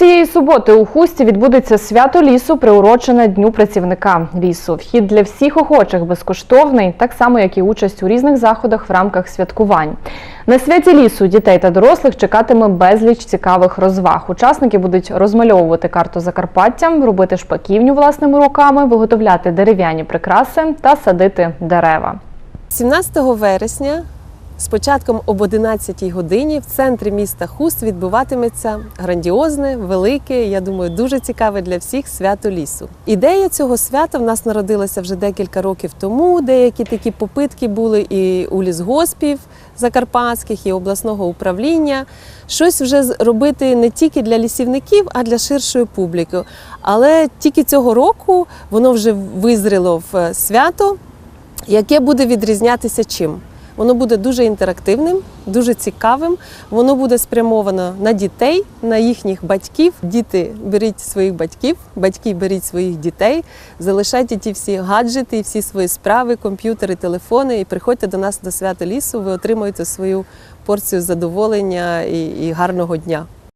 Цієї суботи у Хусті відбудеться свято лісу, приурочене Дню працівника лісу. Вхід для всіх охочих безкоштовний, так само як і участь у різних заходах в рамках святкувань. На святі лісу дітей та дорослих чекатиме безліч цікавих розваг. Учасники будуть розмальовувати карту Закарпаття, робити шпаківню власними руками, виготовляти дерев'яні прикраси та садити дерева. 17 вересня з початком об 11 годині в центрі міста Хуст відбуватиметься грандіозне, велике, я думаю, дуже цікаве для всіх свято лісу. Ідея цього свята в нас народилася вже декілька років тому. Деякі такі попитки були і у лісгоспів закарпатських, і обласного управління. Щось вже робити не тільки для лісівників, а для ширшої публіки. Але тільки цього року воно вже визріло в е, свято яке буде відрізнятися чим? Воно буде дуже інтерактивним, дуже цікавим. Воно буде спрямовано на дітей, на їхніх батьків. Діти беріть своїх батьків, батьки беріть своїх дітей, залишайте ті всі гаджети, всі свої справи, комп'ютери, телефони, і приходьте до нас до свято лісу. Ви отримуєте свою порцію задоволення і, і гарного дня.